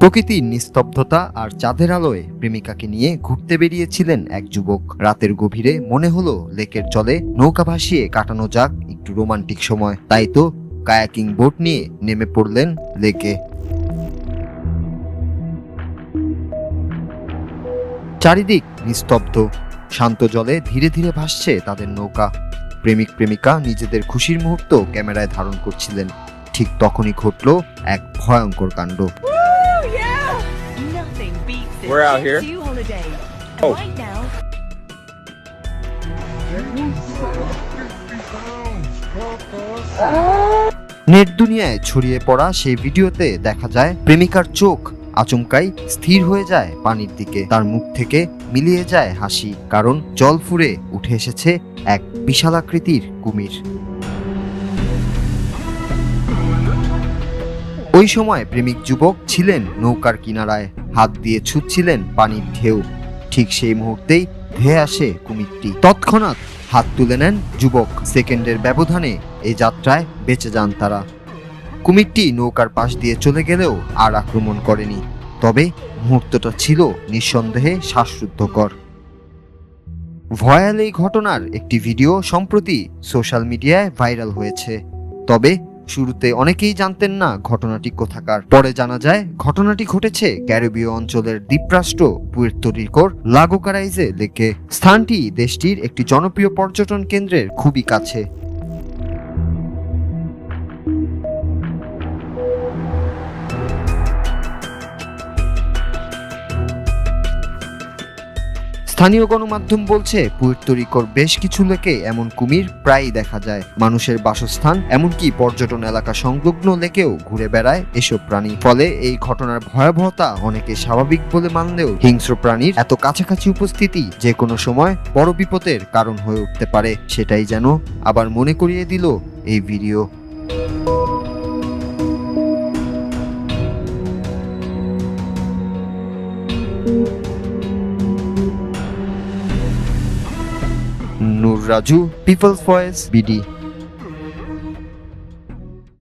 প্রকৃতির নিস্তব্ধতা আর চাঁদের আলোয় প্রেমিকাকে নিয়ে ঘুরতে বেরিয়েছিলেন এক যুবক। রাতের গভীরে মনে হলো লেকের জলে নৌকা ভাসিয়ে কাটানো যাক একটু রোমান্টিক সময়। তাই তো কায়াকিং বোট নিয়ে নেমে পড়লেন লেকে। চারিদিক নিস্তব্ধ। শান্ত জলে ধীরে ধীরে ভাসছে তাদের নৌকা। প্রেমিক প্রেমিকা নিজেদের খুশির মুহূর্ত ক্যামেরায় ধারণ করছিলেন। ঠিক তখনই ঘটল এক ভয়ঙ্কর কাণ্ড। We're out here. Oh. Net দুনিয়ায় ছড়িয়ে পড়া সেই ভিডিওতে দেখা যায় প্রেমিকার চোখ আচমকাই স্থির হয়ে যায় পানির দিকে। তার মুখ থেকে মিলিয়ে যায় হাসি কারণ জল ফুরে উঠে এসেছে এক বিশালাকৃতির কুমির। ওই সময় প্রেমিক যুবক ছিলেন নৌকার কিনারায়। হাত দিয়ে ছুটছিলেন পানির ঢেউ। ঠিক সেই মুহূর্তেই ধেয়ে আসে কুমিরটি। তৎক্ষণাৎ হাত তুলে নেন যুবক। সেকেন্ডের ব্যবধানে এই যাত্রায় বেঁচে যান তারা। কুমিরটি নৌকার পাশ দিয়ে চলে গেলেও আর আক্রমণ করেনি। তবে মুহূর্তটা ছিল নিঃসন্দেহে শ্বাসরুদ্ধকর। ভয়াল এই ঘটনার একটি ভিডিও সম্প্রতি সোশ্যাল মিডিয়ায় ভাইরাল হয়েছে। তবে শুরুতে অনেকেই জানতেন না ঘটনাটি কোথাকার। পরে জানা যায়, ঘটনাটি ঘটেছে ক্যারিবীয় অঞ্চলের দ্বীপরাষ্ট্র পুয়ের্তরিকোর লাগোকারাইজে লেকে। স্থানটি দেশটির একটি জনপ্রিয় পর্যটন কেন্দ্রের খুবই কাছে। স্থানীয় গণমাধ্যম বলছে পুয়ের্তো রিকোর বেশ কিছু লেকে এমন কুমির প্রায়ই দেখা যায়। মানুষের বাসস্থান, এমনকি পর্যটন এলাকা সংলগ্ন লেকেও ঘুরে বেড়ায় এসব প্রাণী। ফলে এই ঘটনার ভয়াবহতা অনেকে স্বাভাবিক বলে মানলেও হিংস্র প্রাণীর এত কাছাকাছি উপস্থিতি যে কোনো সময় বড় বিপদের কারণ হয়ে উঠতে পারে, সেটাই যেন আবার মনে করিয়ে দিল এই video. Noor Raju peoples voice BD